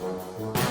Música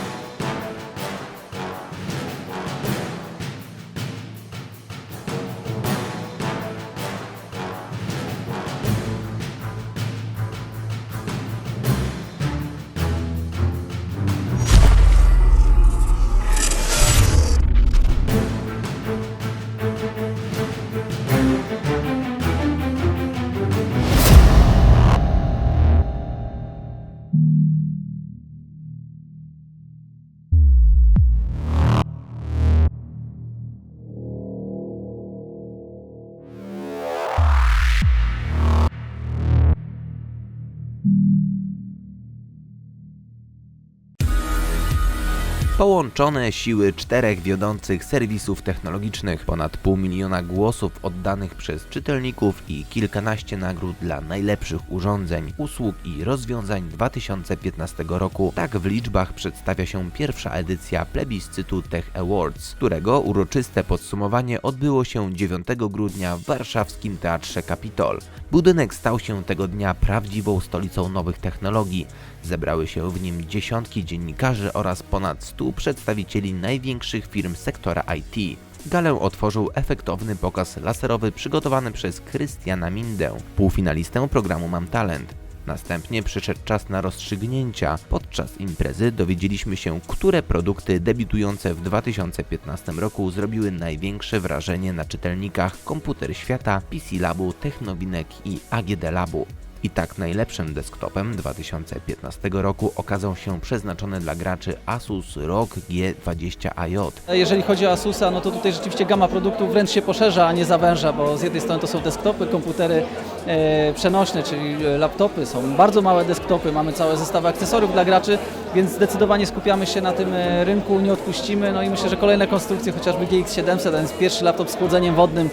Połączone siły czterech wiodących serwisów technologicznych, ponad pół miliona głosów oddanych przez czytelników i kilkanaście nagród dla najlepszych urządzeń, usług i rozwiązań 2015 roku. Tak w liczbach przedstawia się pierwsza edycja plebiscytu Tech Awards, którego uroczyste podsumowanie odbyło się 9 grudnia w warszawskim Teatrze Capitol. Budynek stał się tego dnia prawdziwą stolicą nowych technologii. Zebrały się w nim dziesiątki dziennikarzy oraz ponad 100 przedstawicieli największych firm sektora IT. Galę otworzył efektowny pokaz laserowy przygotowany przez Krystiana Mindę, półfinalistę programu Mam Talent. Następnie przyszedł czas na rozstrzygnięcia. Podczas imprezy dowiedzieliśmy się, które produkty debiutujące w 2015 roku zrobiły największe wrażenie na czytelnikach Komputer Świata, PC Labu, Technowinek i AGD Labu. I tak najlepszym desktopem 2015 roku okazał się przeznaczony dla graczy Asus ROG G20AJ. Jeżeli chodzi o Asusa, no to tutaj rzeczywiście gama produktów wręcz się poszerza, a nie zawęża, bo z jednej strony to są desktopy, komputery e, przenośne, czyli e, laptopy, są bardzo małe desktopy, mamy całe zestawy akcesoriów dla graczy, więc zdecydowanie skupiamy się na tym e, rynku, nie odpuścimy, no i myślę, że kolejne konstrukcje, chociażby GX700, ten jest pierwszy laptop z chłodzeniem wodnym,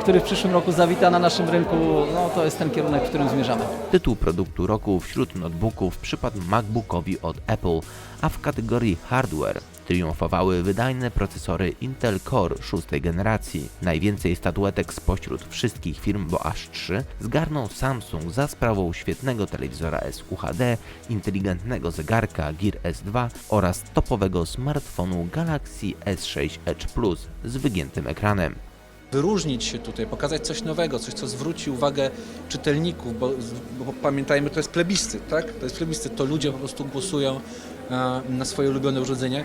który w przyszłym roku zawita na naszym rynku, no to jest ten kierunek, w którym zmierzamy. Tytuł produktu roku wśród notebooków przypadł MacBookowi od Apple, a w kategorii hardware triumfowały wydajne procesory Intel Core szóstej generacji. Najwięcej statuetek spośród wszystkich firm, bo aż trzy, zgarnął Samsung za sprawą świetnego telewizora SUHD, inteligentnego zegarka Gear S2 oraz topowego smartfonu Galaxy S6 Edge Plus z wygiętym ekranem. Wyróżnić się tutaj, pokazać coś nowego, coś, co zwróci uwagę czytelników, bo, bo pamiętajmy, to jest plebiscyt, tak? To jest plebiscyt, to ludzie po prostu głosują e, na swoje ulubione urządzenie.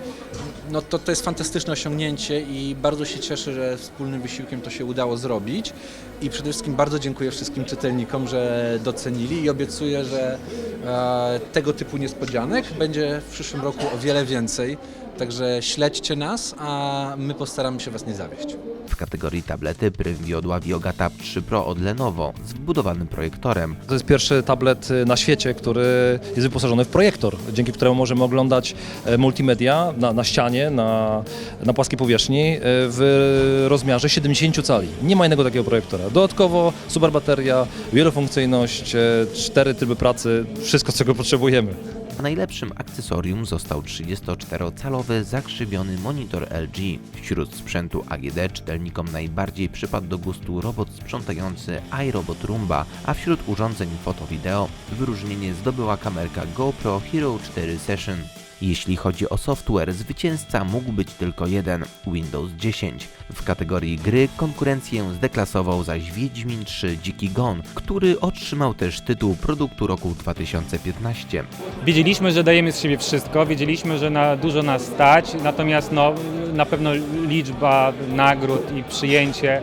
No to, to jest fantastyczne osiągnięcie i bardzo się cieszę, że wspólnym wysiłkiem to się udało zrobić i przede wszystkim bardzo dziękuję wszystkim czytelnikom, że docenili i obiecuję, że e, tego typu niespodzianek będzie w przyszłym roku o wiele więcej. Także śledźcie nas, a my postaramy się Was nie zawieść. W kategorii tablety prym wiodła Vioga Tab 3 Pro od Lenovo z wbudowanym projektorem. To jest pierwszy tablet y, na świecie, który jest wyposażony w projektor, dzięki któremu możemy oglądać e, multimedia na, na ścianie, na, na płaskiej powierzchni e, w rozmiarze 70 cali. Nie ma innego takiego projektora. Dodatkowo super bateria, wielofunkcyjność, e, cztery tryby pracy, wszystko czego potrzebujemy. A najlepszym akcesorium został 34-calowy zakrzywiony monitor LG. Wśród sprzętu AGD czytelnikom najbardziej przypadł do gustu robot sprzątający iRobot Roomba, a wśród urządzeń foto-wideo wyróżnienie zdobyła kamerka GoPro Hero 4 Session. Jeśli chodzi o software, zwycięzca mógł być tylko jeden Windows 10. W kategorii gry konkurencję zdeklasował zaś Wiedźmin 3 Dziki Gon, który otrzymał też tytuł produktu roku 2015. Wiedzieliśmy, że dajemy z siebie wszystko, wiedzieliśmy, że na dużo nas stać, natomiast no, na pewno liczba nagród i przyjęcie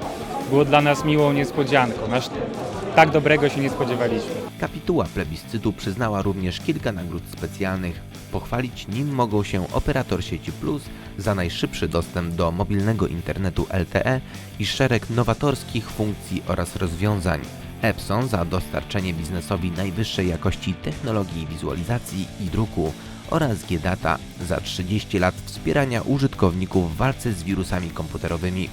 było dla nas miłą niespodzianką. Aż tak dobrego się nie spodziewaliśmy. Kapituła plebiscytu przyznała również kilka nagród specjalnych. Pochwalić nim mogą się operator sieci Plus za najszybszy dostęp do mobilnego internetu LTE i szereg nowatorskich funkcji oraz rozwiązań. Epson za dostarczenie biznesowi najwyższej jakości technologii wizualizacji i druku oraz G-Data za 30 lat wspierania użytkowników w walce z wirusami komputerowymi.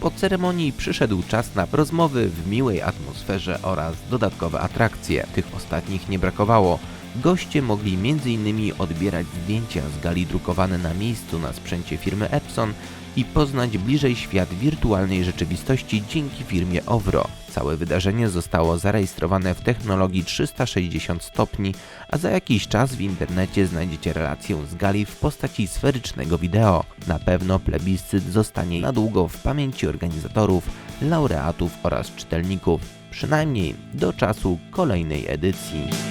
Po ceremonii przyszedł czas na rozmowy w miłej atmosferze oraz dodatkowe atrakcje. Tych ostatnich nie brakowało. Goście mogli m.in. odbierać zdjęcia z gali drukowane na miejscu na sprzęcie firmy Epson i poznać bliżej świat wirtualnej rzeczywistości dzięki firmie Ovro. Całe wydarzenie zostało zarejestrowane w technologii 360 stopni, a za jakiś czas w internecie znajdziecie relację z gali w postaci sferycznego wideo. Na pewno plebiscyt zostanie na długo w pamięci organizatorów, laureatów oraz czytelników, przynajmniej do czasu kolejnej edycji.